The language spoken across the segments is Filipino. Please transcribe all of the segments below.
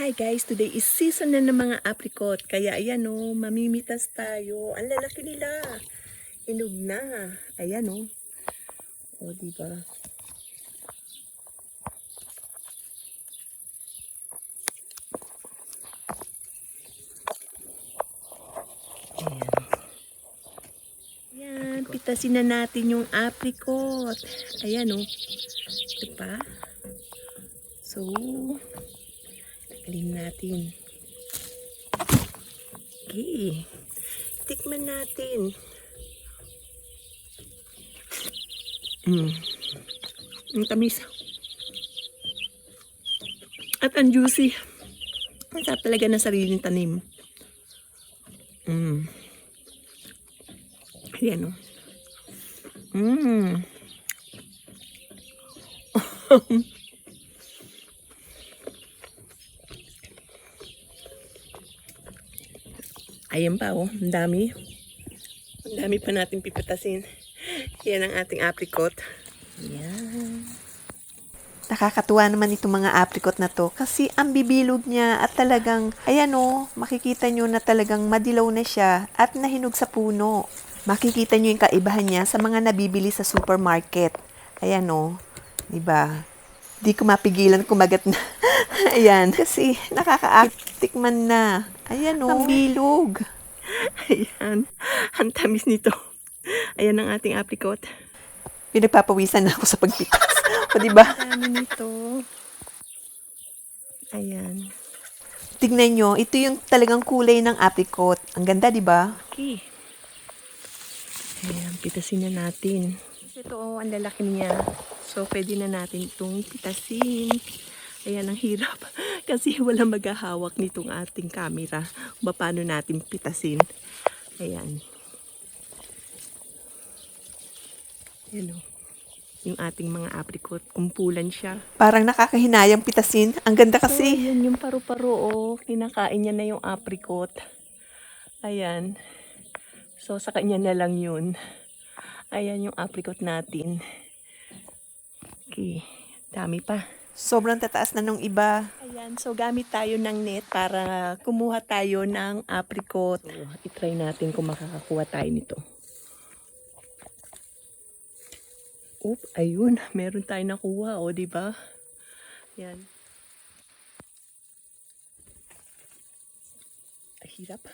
Hi guys, today is season na ng mga apricot. Kaya ayan o, mamimitas tayo. Ang lalaki nila. Inog na. Ayan o. O, diba? Ayan. Ayan, pitasin na natin yung apricot. Ayan o. Diba? So, Tagalin natin. Okay. Tikman natin. Mm. Ang tamis. At ang juicy. Ang sarap talaga ng sariling tanim. Mm. Ayan o. Mm. Ayan pa oh, ang dami. Ang dami pa natin pipitasin. Yan ang ating apricot. Yan. Nakakatuwa naman itong mga apricot na to kasi ang bibilog niya at talagang, ayan o, makikita nyo na talagang madilaw na siya at nahinog sa puno. Makikita nyo yung kaibahan niya sa mga nabibili sa supermarket. Ayan o, di ba? Di ko mapigilan kumagat na. ayan, kasi nakaka-tikman man na. Ayan o, ang bilog. Ayan. Ang tamis nito. Ayan ang ating apricot. Pinagpapawisan na ako sa pagpitas. o di ba? Ang dami nito. Ayan. Tignan nyo, ito yung talagang kulay ng apricot. Ang ganda, di ba? Okay. Ayan, pitasin na natin. Ito oh, ang lalaki niya. So, pwede na natin itong pitasin. Ayan, ang hirap. Kasi wala maghahawak nitong ating camera. Ba, paano natin pitasin. Ayan. Ayan oh. Yung ating mga apricot. Kumpulan siya. Parang nakakahinayang pitasin. Ang ganda So, kasi. yan yung paru-paro, oh. Kinakain niya na yung apricot. Ayan. So, sa kanya na lang yun. Ayan yung apricot natin. Okay. Dami pa. Sobrang tataas na nung iba. Ayan. So, gamit tayo ng net para kumuha tayo ng apricot. So, itry natin kung makakakuha tayo nito. Oop, ayun. Meron tayo nakuha, o, di ba? Yan. Ay, Hirap.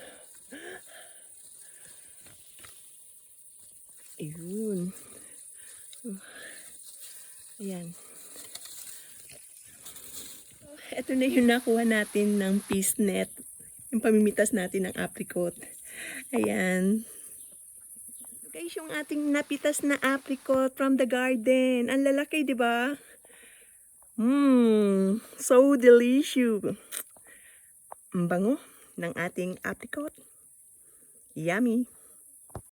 Ayun. Ayan. Ito na yung nakuha natin ng peace net. Yung pamimitas natin ng apricot. Ayan. Guys, yung ating napitas na apricot from the garden. Ang lalaki, di ba? Mmm, so delicious. Ang bango ng ating apricot. Yummy.